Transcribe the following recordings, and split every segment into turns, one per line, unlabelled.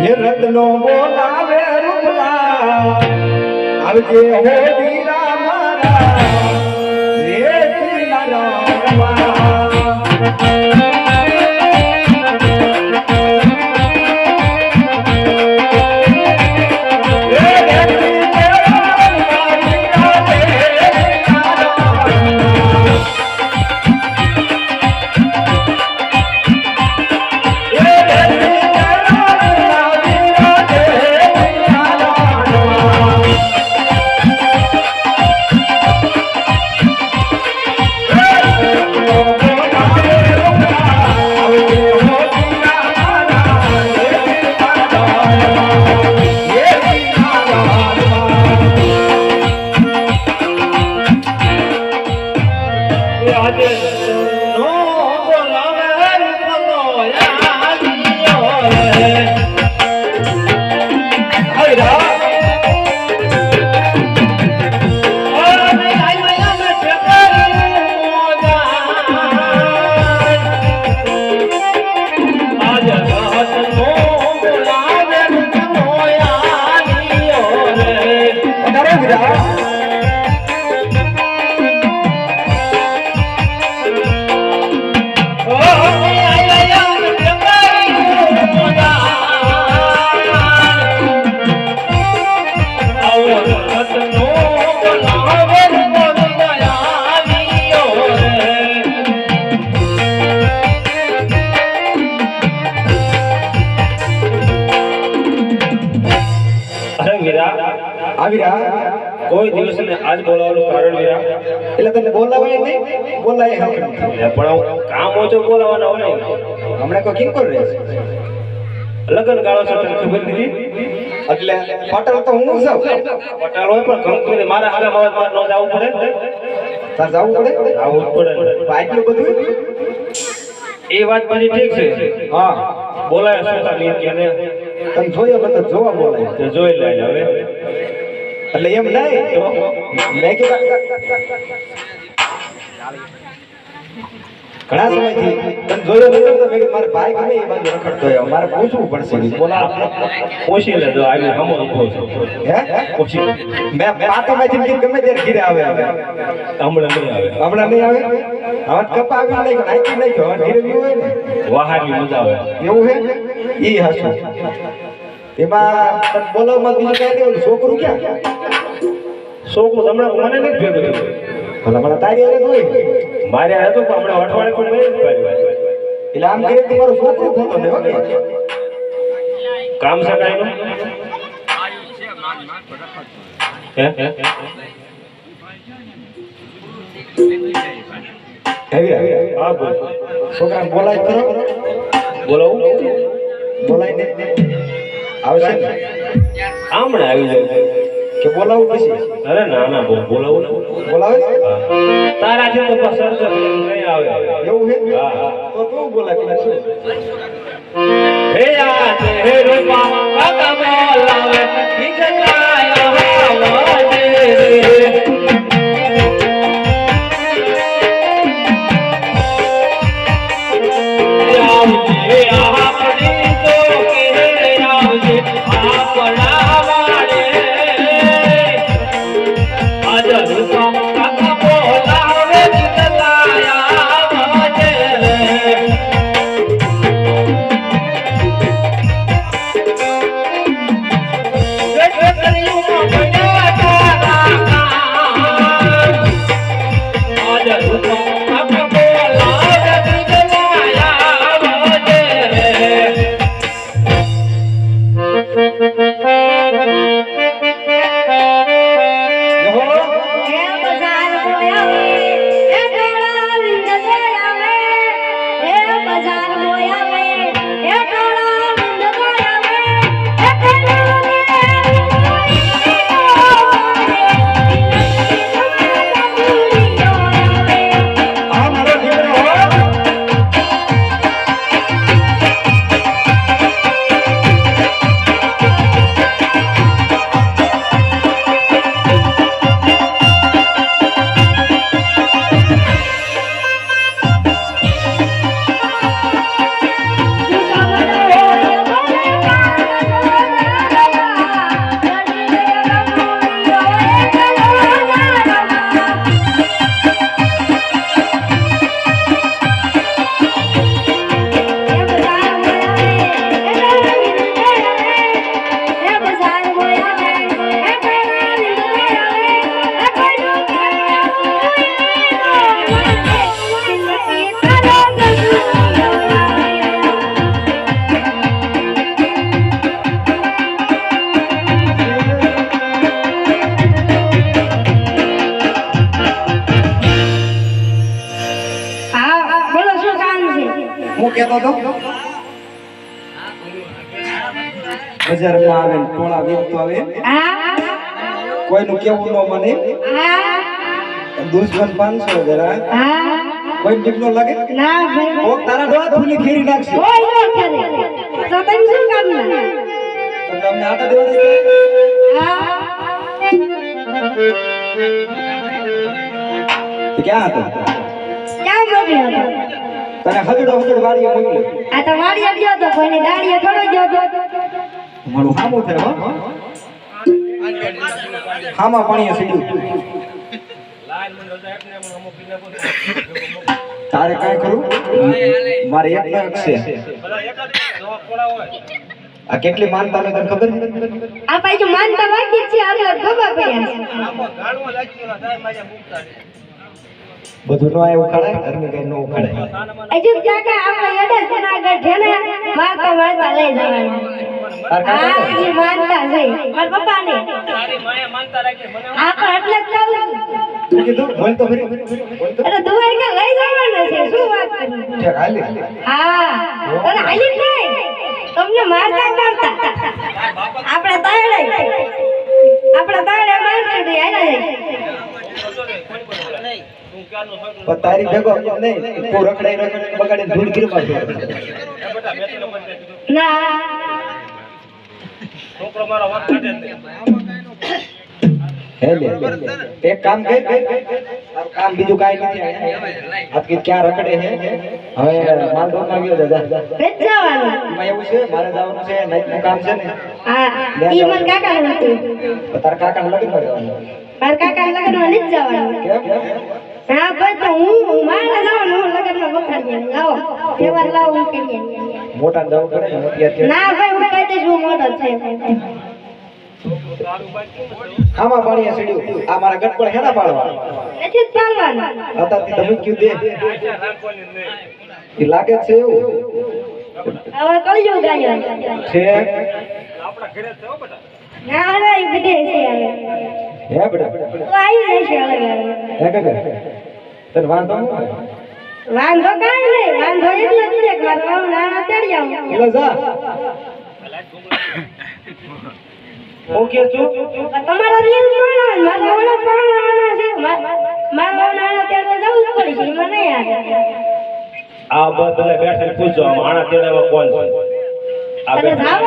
નિરતનો બોલાવે રૂપલા. આવજે હો
કોઈ દિવસ ને આજ બોલાવવાનું કારણ વિરા
એટલે તને બોલાવાય નહીં બોલાય
પણ કામ હોય તો બોલાવવાના હોય
હમણાં કોઈ કેમ રહે છે?
લગન ગાળો છે તને ખબર નથી?
એટલે પાટણ તો હું જાઉં.
પટાલ હોય પણ કંકુને મારા હાલે મારા માર ન જવું પડે
તાર જવું પડે?
આવું પડે.
આટલું બધું?
એ વાત મારી ઠીક છે.
હા.
બોલાય સુતા ની એમ કે ને
તને જોયો તો જોવા બોલાય.
તે જોઈ લે હવે.
એટલે એમ નહીં
તો
મેં કીધું ઘણા સમયથી તને જોયો નતો તો મેં મારા ભાઈ ગમે એ બાજુ રખડતો હોય મારે પૂછવું પડશે.
પૂછી લેજો આવી હમો ઊભો છે.
હે?
પૂછી.
મેં કીધું ગમે ત્યારે ઘીરે આવે આવે
હમણાં નહીં આવે.
હમણાં નહીં આવે? હવે કપા આવી નહીં નાખી નહીં હવે ધીરે ધીરે હોય ને.
વાહારની મજા આવે.
એવું હે? ઈ હસું એમાં બોલાવવા બોલાવમાં બીજું કઈ દેવું છોકરું ક્યાં?
છોકરું હમણાં મને નથી ભેગું
ભલા ભલા તારી અરે જોઈ
મારે હતું પણ હમણાં અઠવાડિયે પણ મેં
એટલે આમ કરીએ તમારું મારું છોકરું ખોટો ને ઓકે
કામ છે
હેવી
હા? બોલ.
બોલાય ખરો.
બોલાવું
બોલાય ને. આવશે? આમણે
હમણાં આવી જાય.
કે બોલાવું પછી?
અરે ના ના બોલ બોલાવું
બોલાવે
તારા તારાથી તો પસાર સરસ નહીં આવે.
એવું હે. તો તું પેલા શું?
હે આ હે રૂપા કાકા બોલાવે ઈજલાયા હાવાજે
બજારમાં આવે ને ટોળા વેચતો આવે. કોઈનું કેવું ન મને. દુશ્મન પાંચસો જરા કોઈ ટીક નો લાગે? કોક તારા ડોળા ધૂલી ઘેરી નાખશે.
કોઈ
તમને ક્યાં હતો
ક્યાં મોકલ્યો હતો
હજડો હજડ વાડીએ
આ તો વાડીએ ગયો તો કોઈની દાડીએ થોડો ગયો તો.
મારું હામું છે હામા પાણીએ સીડ્યું તારે કાંઈ કરું મારે એક ને એક છે. આ કેટલી માનતા ને તને ખબર?
આ પાછું માનતા જ છે આપણે ખબર પડ્યા છે
બધું નો આય ઉખાડાય ઘરની કઈ નો ઉખાડાય
અજીત કાકા આપણે એડે જુનાગઢ છે ને મારતા મારતા લઈ જવાના.
તાર કાકા
હા
ને?
એ માનતા છે મારા પપ્પા ને આપણે એટલે જ કહું
કીધું બોલ તો ફરી.
અરે દ્વારકા લઈ જવાના છે શું વાત કરું?
ઠેક, હાલી.
હા અરે હાલી નહીં તમને મારતા કરતા આપણે તાળે આપણે તાળે મારશું નહીં હાલે.
પણ તારી ભેગો નહીં તું રખડાઈ રખડાઈ બગાડી ધૂળ ફેરવે.
ના
છોકરો મારો વાત કાઢે
એક કામ કામ બીજું કાંઈ નથી. આ કીધું ક્યાં રખડે છે? હવે માંડવામાં ગયો દાદા
વેચ
એવું છે મારે જવાનું છે નાઈટનું કામ છે ને.
હા ઈ મન કાકા હતું.
તારા લગ્ન
કાકા જવાનું.
કેમ?
હા ભાઈ તો હું મારે જવાનું હું લગ્નમાં બખાડીએ લાવો. તહેવાર લાવો હું કરીએ
મોટા દવ કરે ને અત્યારે
ના ભાઈ હું કહી દઈશ હું મોટો છે
આમાં પાણી સીડ્યું. આ મારા ગટપણ હેના પાડવા.
નથી હતા
અત્યારથી તમે કયું દે. એ લાગે છે એવું.
હવે કળિયુગ આવ્યો.
છે.
આપણા ઘરે છે હો બેટા.
ના ના એ બધે
હે બેટા?
તો આવી જશે હવે.
હે કાકા? તને વાંધો
વાંધો કાંઈ નહીં વાંધો એટલો જ છે કે મારે બહુ નાના તેડી આવું.
એટલે જા.
હું છું?
તમારા રીલ પણ મારા ઓલા પણ નાના છે. મારા નાણા તેડવા જવું પડશે એમાં નહીં આવે.
આ બધા બેઠા પૂછો આણા તેડાવા કોણ છે? આ બેઠા.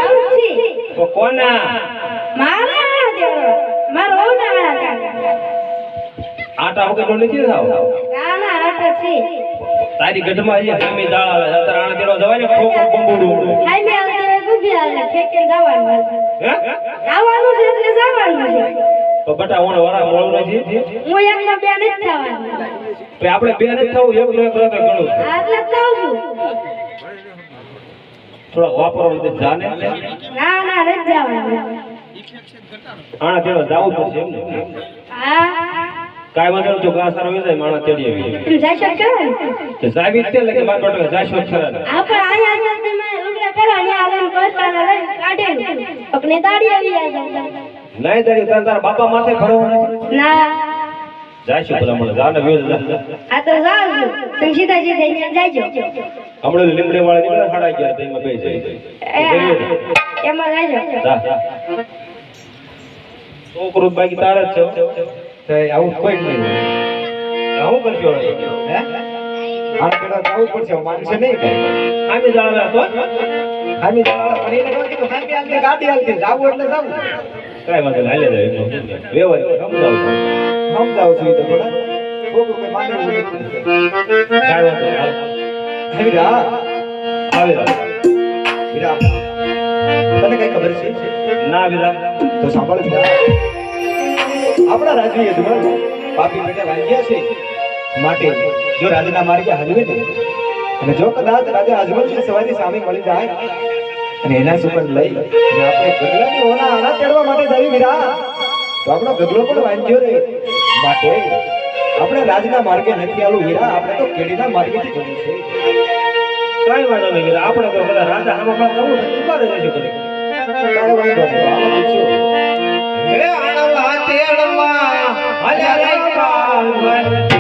કોના?
મારા મારા
આટા વગર નથી થાવ?
આટા છે
તારી ગઢમાં જે હામી આવે છે, તારે આણા ને
આવવાનું છે એટલે
ઓણ વરા મોળું નથી
બે નથી
આપણે બે નથી થવું એક નો એક રહે તો ઘણું.
એટલે જ છું
થોડાક વાપરવા જાને.
ના ના નથી
આણા તેડવા જાવું પડશે એમ ને? કાંઈ વાંધો તો ઘાસ સારો જાય માણા તેડી આવી
તમે જઈ શકશો
કે જાવી તે એટલે માર બટા જાશો જ ખરા ને.
આપણે અહીંયા તો તમે લુગડા પહેરવાની આલન કોસ્ટાને લઈને કાઢે પકને દાડી આવી જાય
નહીં દાડી તાર તાર બાપા માથે ભરવાનું?
ના.
જાશો ભલા મને જાને વેલ જા.
આ તો જાવ તું સીધા સીધા જાયજો
હમણાં લીમડી વાળા નીકળ્યા સાડા અગિયાર તો એમાં બે જાય
એમાં જાયજો
જા, જા. છોકરું બાકી તારે જ છે.
તો આવું કોઈ નહીં
આવું કરજો?
હે? આને પેલા જવું પડશે. માનશે નહીં
આમી જાળવે હતો
હામી જવા પણ એને કહ્યું કીધું હામી હાલતી ગાડી હાલતી. જાવું એટલે જાવું.
કાંઈ વાંધો જાય. સમજાવું છું.
તો થોડા છોકરું કોઈ માને
વાંધો
તને કઈ ખબર છે?
ના
તો સાંભળ. આપણા રાજવીએ ધુમર પાપી બેટા રાજ્યા છે માટે જો રાજાના માર્ગે હાલવે ને, અને જો કદાચ રાજા છે સવારી સામે મળી જાય, અને એના સુપર લઈ અને આપણે ગગલાની ઓના આના તેડવા માટે જઈ વિરા તો આપણો ગગલો પણ વાંચ્યો રે. માટે આપણે રાજના માર્ગે નથી આવું વીરા આપણે તો કેડીના માર્ગેથી જવું છે.
કાંઈ વાંધો નહીં વિરામ. આપણે તો બધા રાજા આમાં કરવું ઉપાડે નથી રહી હે આણવા તેડવા, હાલ્યા રે પાવન.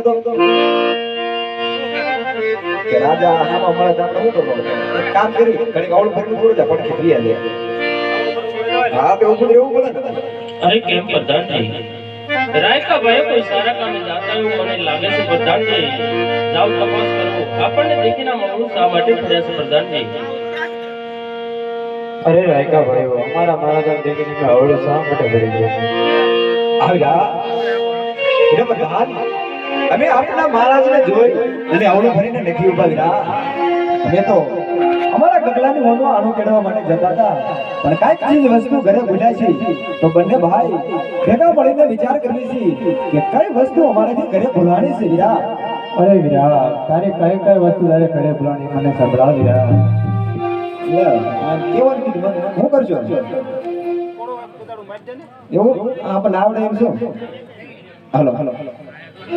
હતો કે રાજા આમાં મળે તો આપણે શું કરવું એક કામ કરી ઘડીક આવડું ફરતું થોડું જા પડખે ફરી આલે હા તો એવું રહેવું પડે ને
અરે કેમ પ્રધાનજી રાયકા ભાઈ કોઈ સારા કામે જાતા એવું મને લાગે છે પ્રધાનજી જાઓ તપાસ કરો. આપણને દેખીને આ શા માટે ફર્યા છે પ્રધાનજી
અરે રાયકા ભાઈઓ અમારા મહારાજા દેવીને મેં હવળું શા માટે
આવ્યા એટલે પ્રધાન અમે આપણા મહારાજને જોઈ અને આવડું ભરીને નથી ઊભા રહ્યા અમે તો અમારા ગગલાની મોનો આણું કેડવા માટે જતા હતા. પણ કાંઈક ચીજ વસ્તુ ઘરે ભૂલ્યા છે તો બંને ભાઈ ભેગા મળીને વિચાર કરીએ છીએ કે કઈ વસ્તુ અમારાથી ઘરે ભૂલાણી છે વિરા.
અરે વિરા તારી કઈ કઈ વસ્તુ તારે ઘરે ભૂલાણી મને સંભળાવ વિરા.
કેવાનું કીધું હું કરજો? એવું? આપણે આવડે એમ છો હલો હલો હાલો. એ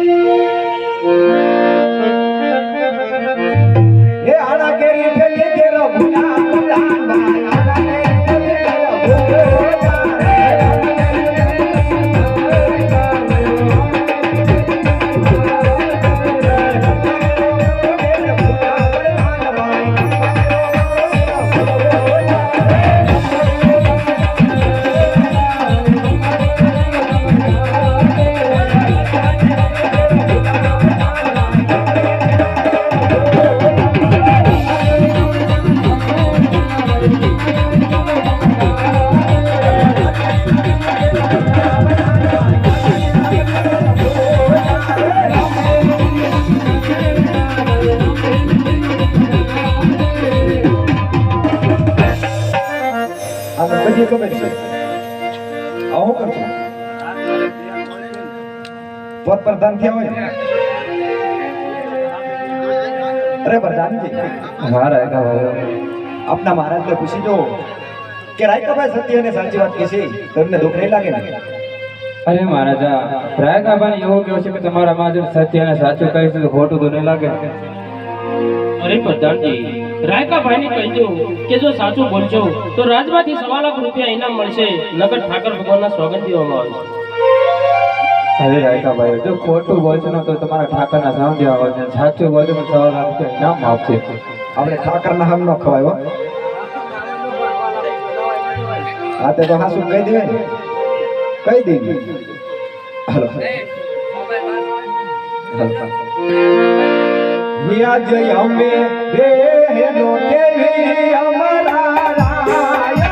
પ્રધાન થયા હોય? અરે પ્રધાનજી
મારા રાયકા ભાઈ
આપના મહારાજને પૂછી જો કે રાયકાભાઈ સત્ય અને સાચી વાત કહે છે? તમને દુઃખ નહીં લાગે ને?
અરે મહારાજા રાયકાભાઈ એવો કહ્યું છે કે તમારા મહાજન સત્ય અને સાચું કહે છે તો ખોટું તો નહીં લાગે.
અરે પ્રધાનજી રાયકાભાઈ ને કહેજો કે જો સાચું બોલજો તો રાજમાંથી સવા લાખ રૂપિયા ઇનામ મળશે નગર ઠાકર ભગવાનના સ્વાગત દેવામાં આવશે
અરે રાયકા ભાઈ, જો ખોટું બોલશો ને તો તમારા ઠાકરના સામ દેવા આવશે સાચું વચન સવા લાખ ઇનામ આપશે.
આપણે ઠાકરના હામ ન ખવાય હો. તે તો હાસુ કહી દેવે ને? કહી દેવી હાલો. યા જય અમારા રાય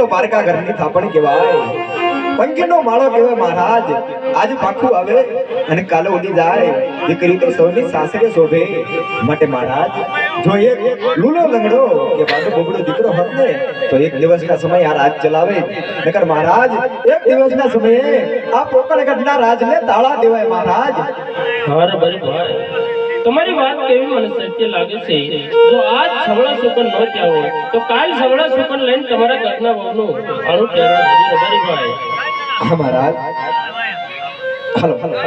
તો પારકા ઘરની થાપણ કહેવાય. પંખીનો માળો કહેવાય મહારાજ. આજ પાખું આવે અને કાલે ઉડી જાય. દીકરી તો સૌની સાસરે શોભે. માટે મહારાજ જો એક લૂલો લંગડો કે બાજુ બોબડો દીકરો હોત ને તો એક દિવસના સમય આ રાજ ચલાવે. નકર મહારાજ એક દિવસના સમયે આ પોકળગઢના રાજને તાળા દેવાય મહારાજ.
હર બરી ભાઈ તમારી વાત કેવી મને સત્ય લાગે છે? જો આજ સવળા સુકન ન ત્યાં હોય તો કાલ સવળા સુકન લઈને તમારા ઘરના વહુનો
અણુ કહેવા હલો હલો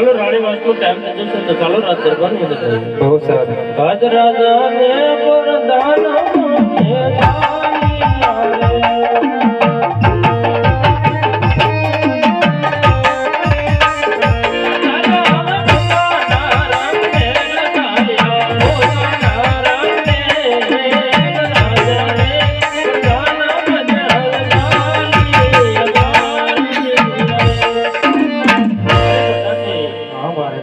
ચાલો રાણી વાસનો ટાઈમ થઈ જશે તો ચાલો રાત જઈએ.
બહુ સારું
રાજા ને